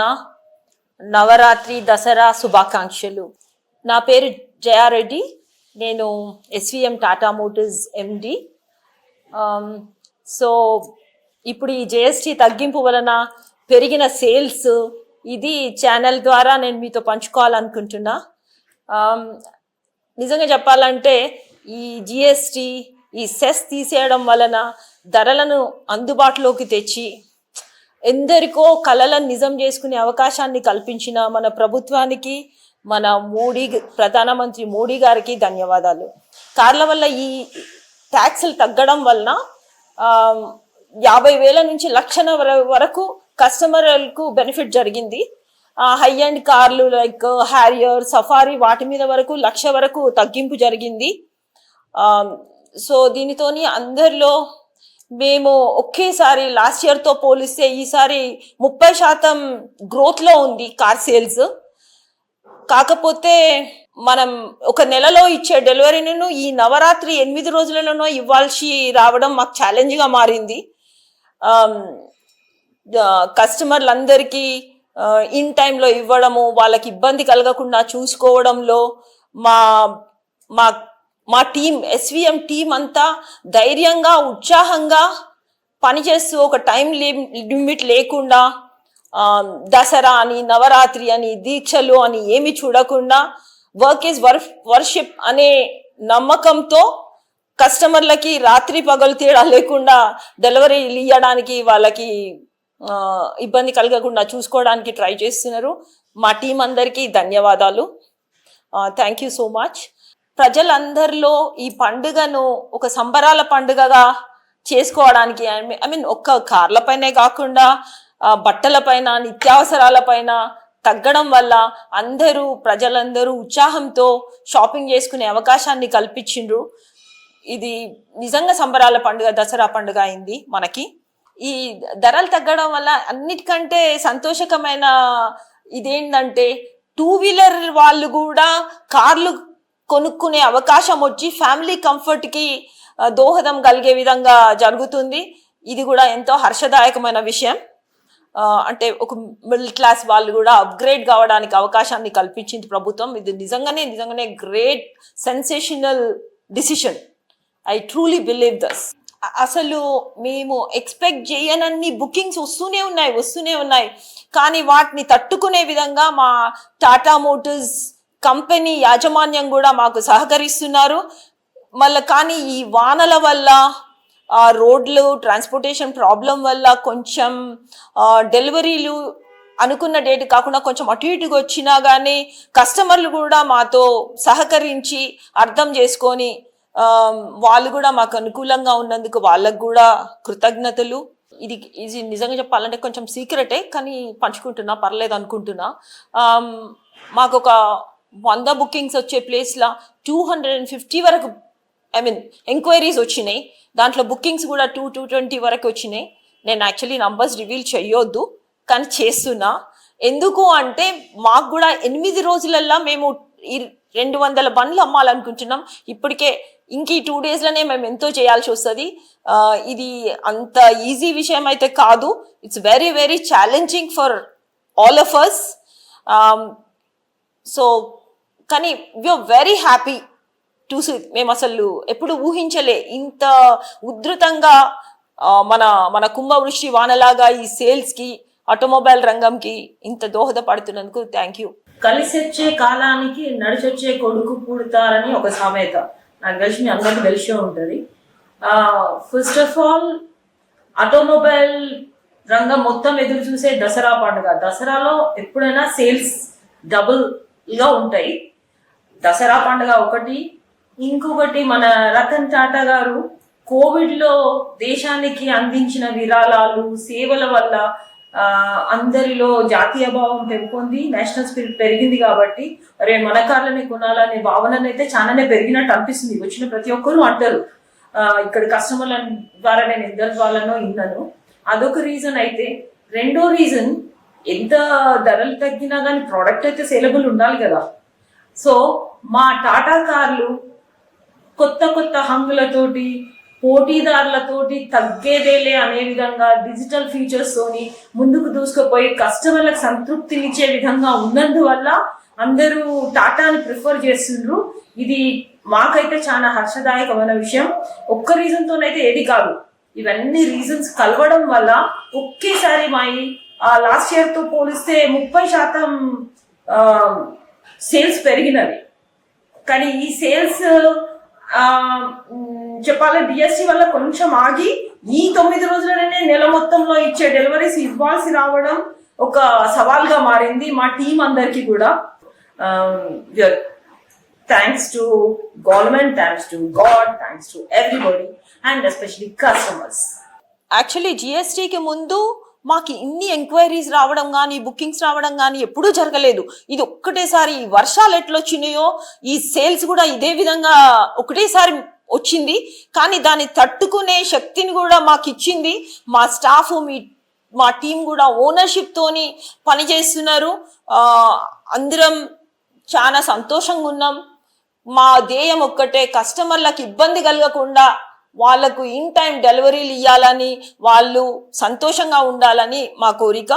రోజున నవరాత్రి దసరా శుభాకాంక్షలు. నా పేరు జయారెడ్డి. నేను SVM Tata Motors MD so ఇప్పుడు ఈ జిఎస్టి తగ్గింపు వలన పెరిగిన సేల్స్ ఇది ఛానల్ ద్వారా నేను మీతో పంచుకోవాలనుకుంటున్నా. Um, నిజంగా చెప్పాలంటే ఈ జిఎస్టి ఈ సెస్ తీసేయడం వలన ధరలను అందుబాటులోకి తెచ్చి ఎందరికో కళలను నిజం చేసుకునే అవకాశాన్ని కల్పించిన మన ప్రభుత్వానికి మన మోడీ ప్రధానమంత్రి మోడీ గారికి ధన్యవాదాలు. కార్ల వల్ల ఈ ట్యాక్స్లు తగ్గడం వలన యాభై వేల నుంచి లక్షల వర- వరకు కస్టమర్లకు బెనిఫిట్ జరిగింది. హై అండ్ కార్లు లైక్ హ్యారియర్ సఫారీ వాటి మీద వరకు లక్ష వరకు తగ్గింపు జరిగింది. సో దీనితోని అందరిలో మేము ఒకేసారి లాస్ట్ ఇయర్తో పోలిస్తే ఈసారి ముప్పై శాతం గ్రోత్లో ఉంది కార్ సేల్స్ కాకపోతే మనం ఒక నెలలో ఇచ్చే డెలివరీను ఈ నవరాత్రి ఎనిమిది రోజులలోనో ఇవ్వాల్సి రావడం మాకు ఛాలెంజ్గా మారింది. కస్టమర్లందరికీ ఇన్ టైంలో ఇవ్వడము వాళ్ళకి ఇబ్బంది కలగకుండా చూసుకోవడంలో మా మా మా టీం ఎస్విఎం టీం అంతా ధైర్యంగా ఉత్సాహంగా పనిచేస్తూ ఒక టైం లిమిట్ లేకుండా దసరా అని నవరాత్రి అని దీక్షలు అని ఏమి చూడకుండా వర్క్ ఈజ్ వర్ వర్షిప్ అనే నమ్మకంతో కస్టమర్లకి రాత్రి పగలు తేడా లేకుండా డెలివరీలు ఇవ్వడానికి వాళ్ళకి ఇబ్బంది కలగకుండా చూసుకోవడానికి ట్రై చేస్తున్నారు. మా టీం అందరికీ ధన్యవాదాలు. థ్యాంక్ యూ సో మచ్ ప్రజలందరిలో ఈ పండుగను ఒక సంబరాల పండుగగా చేసుకోవడానికి ఐ మీన్ ఒక్క కార్లపైనే కాకుండా బట్టలపైన నిత్యావసరాలపైన తగ్గడం వల్ల అందరూ ప్రజలందరూ ఉత్సాహంతో షాపింగ్ చేసుకునే అవకాశాన్ని కల్పించిండ్రు. ఇది నిజంగా సంబరాల పండుగ దసరా పండుగ అయింది మనకి. ఈ ధరలు తగ్గడం వల్ల అన్నిటికంటే సంతోషకమైన ఇదేంటంటే టూ వీలర్ వాళ్ళు కూడా కార్లు కొనుక్కునే అవకాశం వచ్చి ఫ్యామిలీ కంఫర్ట్కి దోహదం కలిగే విధంగా జరుగుతుంది. ఇది కూడా ఎంతో హర్షదాయకమైన విషయం. అంటే ఒక మిడిల్ క్లాస్ వాళ్ళు కూడా అప్గ్రేడ్ కావడానికి అవకాశాన్ని కల్పించింది ప్రభుత్వం. ఇది నిజంగానే నిజంగానే great sensational decision. I truly believe this. అసలు మేము ఎక్స్పెక్ట్ చేయనన్ని బుకింగ్స్ వస్తూనే ఉన్నాయి వస్తూనే ఉన్నాయి. కానీ వాటిని తట్టుకునే విధంగా మా టాటా మోటార్స్ కంపెనీ యాజమాన్యం కూడా మాకు సహకరిస్తున్నారు. మళ్ళీ కానీ ఈ వానల వల్ల ఆ రోడ్లు ట్రాన్స్పోర్టేషన్ ప్రాబ్లం వల్ల కొంచెం డెలివరీలు అనుకున్న డేట్ కాకుండా కొంచెం అటు ఇటుగా వచ్చినా కానీ కస్టమర్లు కూడా మాతో సహకరించి అర్థం చేసుకొని వాళ్ళు కూడా మాకు అనుకూలంగా ఉన్నందుకు వాళ్ళకు కూడా కృతజ్ఞతలు. ఇది ఇది నిజంగా చెప్పాలంటే కొంచెం సీక్రెటే కానీ పంచుకుంటున్నా పర్లేదు అనుకుంటున్నా. మాకు ఒక వంద బుకింగ్స్ వచ్చే ప్లేస్లో టూ హండ్రెడ్ అండ్ ఫిఫ్టీ వరకు ఐ మీన్ ఎంక్వైరీస్ వచ్చినాయి. దాంట్లో బుకింగ్స్ కూడా టూ టూ ట్వంటీ వరకు వచ్చినాయి. నేను యాక్చువల్లీ నంబర్స్ రివీల్ చేయొద్దు కానీ చేస్తున్నా. ఎందుకు అంటే మాకు కూడా ఎనిమిది రోజులల్లో మేము ఈ రెండు వందల బండ్లు అమ్మాలనుకుంటున్నాం. ఇప్పటికే ఇంక ఈ టూ డేస్లోనే మేము ఎంతో చేయాల్సి వస్తుంది. ఇది అంత ఈజీ విషయం అయితే కాదు. It's very very challenging for all of us so కానీ వీఆర్ వెరీ హ్యాపీ టు మేము అసలు ఎప్పుడు ఊహించలే ఇంత ఉధృతంగా మన మన కుంభవృష్టి వానలాగా ఈ సేల్స్కి ఆటోమొబైల్ రంగంకి ఇంత దోహదపడుతున్నందుకు థ్యాంక్ యూ కలిసొచ్చే కాలానికి నడిచొచ్చే కొడుకు పుడతారని ఒక సామెత. నాకు తెలిసి మీ అందరికీ తెలిసే ఉంటుంది. ఫస్ట్ ఆఫ్ ఆల్ ఆటోమొబైల్ రంగం మొత్తం ఎదురు చూసే దసరా పండుగ. దసరాలో ఎప్పుడైనా సేల్స్ డబుల్ గా ఉంటాయి. దసరా పండుగ ఒకటి ఇంకొకటి మన రతన్ టాటా గారు కోవిడ్లో దేశానికి అందించిన విరాళాలు సేవల వల్ల అందరిలో జాతీయ భావం పెంపొంది నేషనల్ స్పిరిట్ పెరిగింది కాబట్టి అరే మన కార్లనే కొనాలనే భావన అయితే చాలానే పెరిగినట్టు అనిపిస్తుంది. వచ్చిన ప్రతి ఒక్కరూ అంటారు. ఇక్కడ కస్టమర్ల ద్వారా నేను ఇద్దరు వాళ్ళనో విన్నాను. అదొక రీజన్ అయితే రెండో రీజన్ ఎంత ధరలు తగ్గినా కానీ ప్రోడక్ట్ అయితే సేలబుల్ ఉండాలి కదా. సో మా టాటా కార్లు కొత్త కొత్త హంగులతోటి పోటీదారులతోటి తగ్గేదేలే అనే విధంగా డిజిటల్ ఫీచర్స్తోని ముందుకు దూసుకుపోయి కస్టమర్లకు సంతృప్తినిచ్చే విధంగా ఉన్నందువల్ల అందరూ టాటాని ప్రిఫర్ చేస్తుండ్రు. ఇది మాకైతే చాలా హర్షదాయకమైన విషయం. ఒక్క రీజన్తోనైతే ఏది కాదు. ఇవన్నీ రీజన్స్ కలవడం వల్ల ఒకేసారి మా లాస్ట్ ఇయర్తో పోలిస్తే ముప్పై శాతం సేల్స్ పెరిగినవి. కానీ ఈ సేల్స్ చెప్పాలి బిఎస్సి వల్ల కొంచెం ఆగి ఈ తొమ్మిది రోజులనే నెల మొత్తంలో ఇచ్చే డెలివరీస్ ఇవ్వాల్సి రావడం ఒక సవాల్గా మారింది మా టీం అందరికీ కూడా. Thanks to government thanks to God thanks to everybody and especially customers actually జిఎస్టీకి ముందు మాకు ఇన్ని ఎంక్వైరీస్ రావడం కానీ బుకింగ్స్ రావడం కానీ ఎప్పుడూ జరగలేదు. ఇది ఒక్కటేసారి వర్షాలు ఎట్లొచ్చినాయో ఈ సేల్స్ కూడా ఇదే విధంగా ఒకటేసారి వచ్చింది. కానీ దాన్ని తట్టుకునే శక్తిని కూడా మాకు ఇచ్చింది. మా స్టాఫ్ మీ మా టీం కూడా ఓనర్షిప్ తోని పనిచేస్తున్నారు అందరం చాలా సంతోషంగా ఉన్నాం. మా ధ్యేయం ఒక్కటే కస్టమర్లకు ఇబ్బంది కలగకుండా వాళ్ళకు ఇన్ టైం డెలివరీలు ఇవ్వాలని వాళ్ళు సంతోషంగా ఉండాలని మా కోరిక.